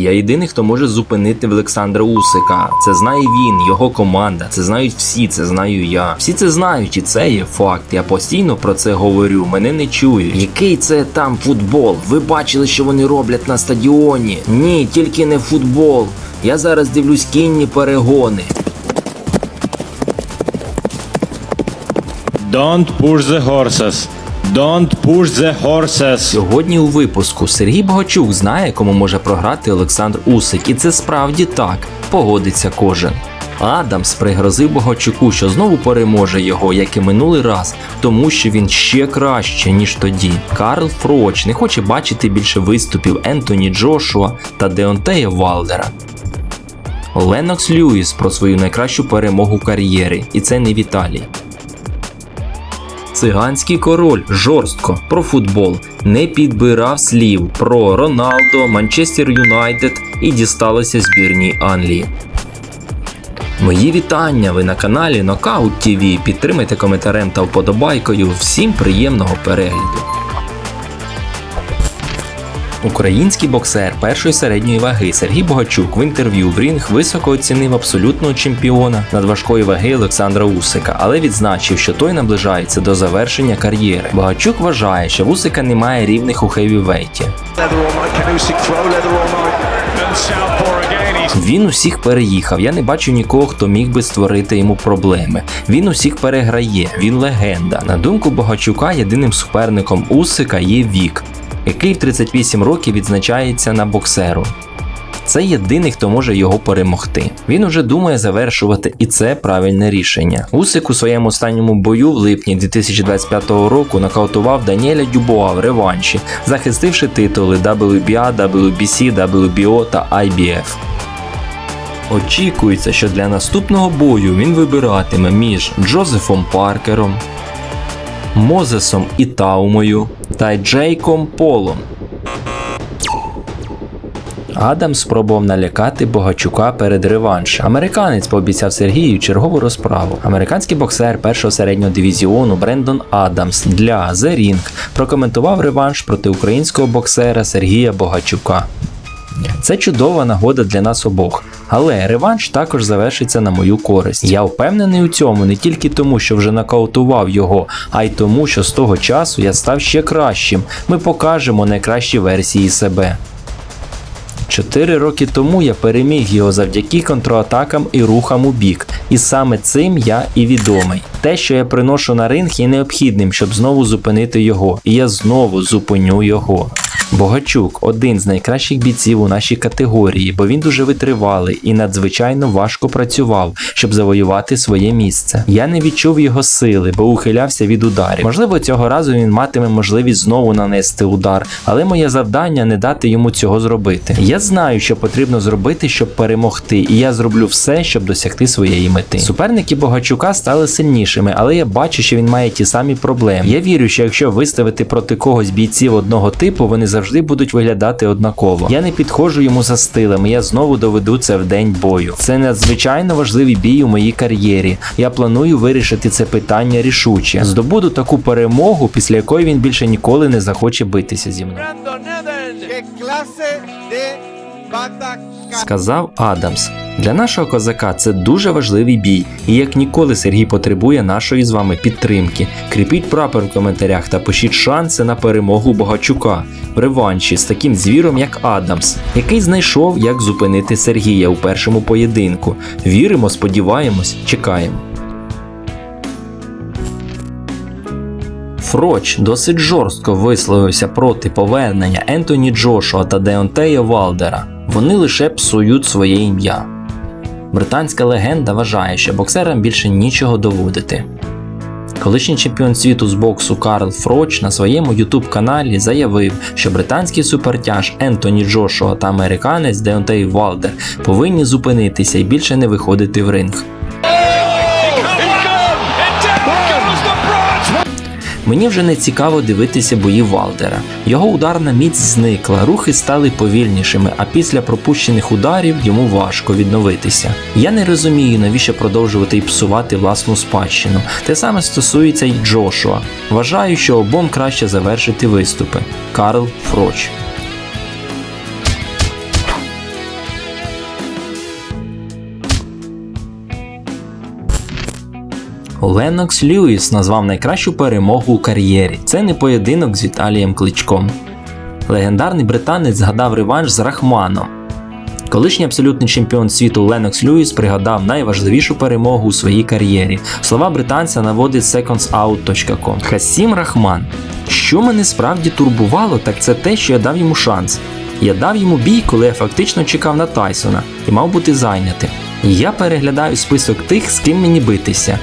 Я єдиний, хто може зупинити Олександра Усика. Це знає він, його команда. Це знають всі, це знаю я. Всі це знають, і це є факт. Я постійно про це говорю. Мене не чують. Який це там футбол? Ви бачили, що вони роблять на стадіоні? Ні, тільки не футбол. Я зараз дивлюсь кінні перегони. Don't push the horses. Don't push the horses. Сьогодні у випуску Сергій Богачук знає, кому може програти Олександр Усик, і це справді так, погодиться кожен. Адамс пригрозив Богачуку, що знову переможе його, як і минулий раз, тому що він ще краще, ніж тоді. Карл Фроч не хоче бачити більше виступів Ентоні Джошуа та Деонтея Валдера. Ленокс Льюіс про свою найкращу перемогу в кар'єрі, і це не Віталій. Циганський король жорстко про футбол не підбирав слів про Роналдо, Манчестер Юнайтед і дісталося збірній Англії. Мої вітання! Ви на каналі Knockout TV. Підтримайте коментарем та вподобайкою. Всім приємного перегляду. Український боксер першої середньої ваги Сергій Богачук в інтерв'ю в Рінг високо оцінив абсолютного чемпіона надважкої ваги Олександра Усика, але відзначив, що той наближається до завершення кар'єри. Богачук вважає, що Усика немає рівних у хевівейті. Він усіх переїхав. Я не бачу нікого, хто міг би створити йому проблеми. Він усіх переграє, він легенда. На думку Богачука, єдиним суперником Усика є вік, який в 38 років відзначається на боксеру. Це єдиний, хто може його перемогти. Він уже думає завершувати, і це правильне рішення. Усик у своєму останньому бою в липні 2025 року нокаутував Даніеля Дюбоа в реванші, захистивши титули WBA, WBC, WBO та IBF. Очікується, що для наступного бою він вибиратиме між Джозефом Паркером, Мозесом Ітаумою та Джейком Полом. Адам спробував налякати Богачука перед реваншем. Американець пообіцяв Сергію чергову розправу. Американський боксер першого середнього дивізіону Брендон Адамс для The Ring прокоментував реванш проти українського боксера Сергія Богачука. Це чудова нагода для нас обох. Але реванш також завершиться на мою користь. Я впевнений у цьому не тільки тому, що вже нокаутував його, а й тому, що з того часу я став ще кращим. Ми покажемо найкращі версії себе. Чотири роки тому я переміг його завдяки контратакам і рухам у бік, і саме цим я і відомий. Те, що я приношу на ринг, є необхідним, щоб знову зупинити його, і я знову зупиню його. Богачук один з найкращих бійців у нашій категорії, бо він дуже витривалий і надзвичайно важко працював, щоб завоювати своє місце. Я не відчув його сили, бо ухилявся від ударів. Можливо, цього разу він матиме можливість знову нанести удар, але моє завдання не дати йому цього зробити. Я знаю, що потрібно зробити, щоб перемогти, і я зроблю все, щоб досягти своєї мети. Суперники Богачука стали сильнішими, але я бачу, що він має ті самі проблеми. Я вірю, що якщо виставити проти когось бійців одного типу, вони завжди будуть виглядати однаково. Я не підходжу йому за стилем, я знову доведу це в день бою. Це надзвичайно важливий бій у моїй кар'єрі. Я планую вирішити це питання рішуче. Здобуду таку перемогу, після якої він більше ніколи не захоче битися зі мною. Сказав Адамс. Для нашого козака це дуже важливий бій, і як ніколи Сергій потребує нашої з вами підтримки. Кріпіть прапор в коментарях та пишіть шанси на перемогу Богачука в реванші з таким звіром, як Адамс, який знайшов, як зупинити Сергія у першому поєдинку. Віримо, сподіваємось, чекаємо. Фроч досить жорстко висловився проти повернення Ентоні Джошуа та Деонтея Валдера. Вони лише псують своє ім'я. Британська легенда вважає, що боксерам більше нічого доводити. Колишній чемпіон світу з боксу Карл Фроч на своєму ютуб-каналі заявив, що британський супертяж Ентоні Джошуа та американець Деонтей Валдер повинні зупинитися і більше не виходити в ринг. Мені вже не цікаво дивитися бої Валдера. Його ударна міць зникла, рухи стали повільнішими, а після пропущених ударів йому важко відновитися. Я не розумію, навіщо продовжувати і псувати власну спадщину. Те саме стосується й Джошуа. Вважаю, що обом краще завершити виступи. Карл Фроч. Ленокс Льюіс назвав найкращу перемогу у кар'єрі. Це не поєдинок з Віталієм Кличком. Легендарний британець згадав реванш з Рахманом. Колишній абсолютний чемпіон світу Ленокс Льюіс пригадав найважливішу перемогу у своїй кар'єрі. Слова британця наводить secondsout.com. Хасім Рахман. Що мене справді турбувало, так це те, що я дав йому шанс. Я дав йому бій, коли я фактично чекав на Тайсона і мав бути зайнятим. Я переглядаю список тих, з ким мені битися.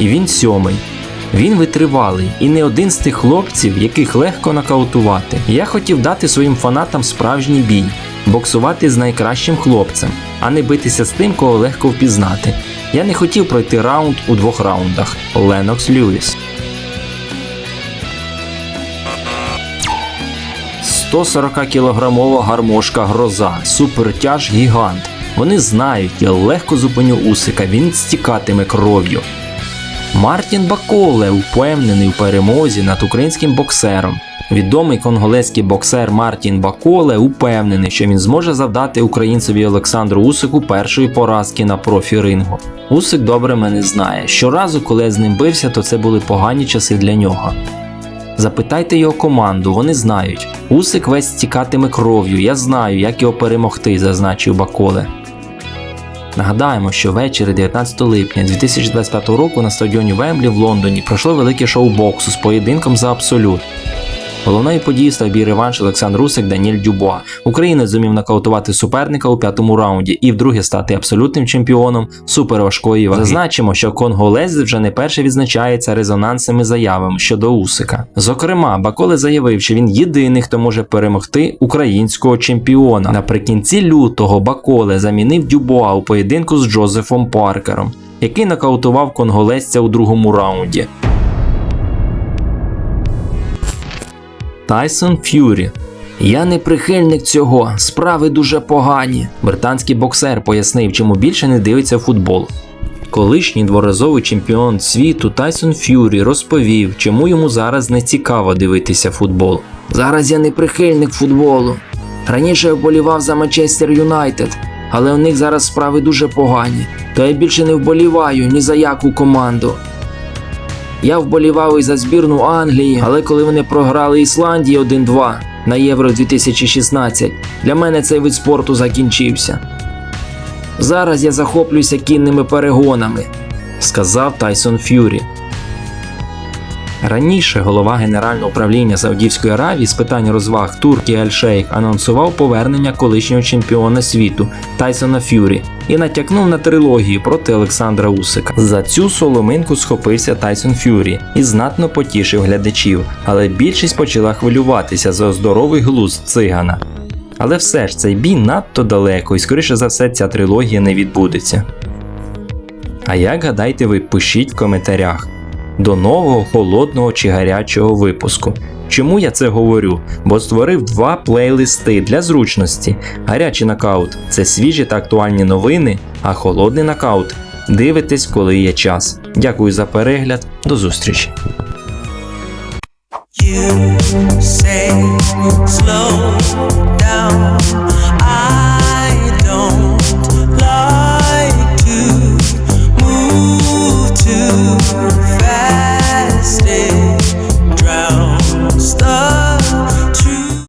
І він сьомий. Він витривалий і не один з тих хлопців, яких легко нокаутувати. Я хотів дати своїм фанатам справжній бій, боксувати з найкращим хлопцем, а не битися з тим, кого легко впізнати. Я не хотів пройти раунд у двох раундах. Ленокс Льюіс. 140-кілограмова гармошка гроза, супертяж гігант. Вони знають, я легко зупиню Усика, він стікатиме кров'ю. Мартін Баколе впевнений в перемозі над українським боксером. Відомий конголезький боксер Мартін Баколе упевнений, що він зможе завдати українцеві Олександру Усику першої поразки на профі-рингу. Усик добре мене знає. Щоразу, коли я з ним бився, то це були погані часи для нього. Запитайте його команду, вони знають. Усик весь стікатиме кров'ю, я знаю, як його перемогти, зазначив Баколе. Нагадаємо, що ввечері 19 липня 2025 року на стадіоні Вемблі в Лондоні пройшло велике шоу боксу з поєдинком за абсолют. Головною подією став бій реванш Олександр Русик Даніель Дюбуа. Українець зумів нокаутувати суперника у п'ятому раунді і вдруге стати абсолютним чемпіоном суперважкої ваги. Зазначимо, що конголез вже не перше відзначається резонансними заявами щодо Усика. Зокрема, Баколе заявив, що він єдиний, хто може перемогти українського чемпіона. Наприкінці лютого Баколе замінив Дюбуа у поєдинку з Джозефом Паркером, який нокаутував конголезця у другому раунді. Тайсон Ф'юрі. Я не прихильник цього, справи дуже погані. Британський боксер пояснив, чому більше не дивиться футбол. Колишній дворазовий чемпіон світу Тайсон Ф'юрі розповів, чому йому зараз не цікаво дивитися футбол. Зараз я не прихильник футболу. Раніше я вболівав за Манчестер Юнайтед, але у них зараз справи дуже погані. То я більше не вболіваю ні за яку команду. Я вболівав і за збірну Англії, але коли вони програли Ісландії 1-2 на Євро 2016, для мене цей вид спорту закінчився. Зараз я захоплююся кінними перегонами, сказав Тайсон Ф'юрі. Раніше голова Генерального управління Саудівської Аравії з питань розваг Туркі Аль-Шейх анонсував повернення колишнього чемпіона світу Тайсона Ф'юрі і натякнув на трилогію проти Олександра Усика. За цю соломинку схопився Тайсон Ф'юрі і знатно потішив глядачів, але більшість почала хвилюватися за здоровий глузд цигана. Але все ж цей бій надто далеко, і скоріше за все ця трилогія не відбудеться. А як гадайте ви, пишіть в коментарях до нового холодного чи гарячого випуску. Чому я це говорю? Бо створив два плейлисти для зручності. Гарячий нокаут це свіжі та актуальні новини, а холодний нокаут дивитесь, коли є час. Дякую за перегляд, до зустрічі. You say slow down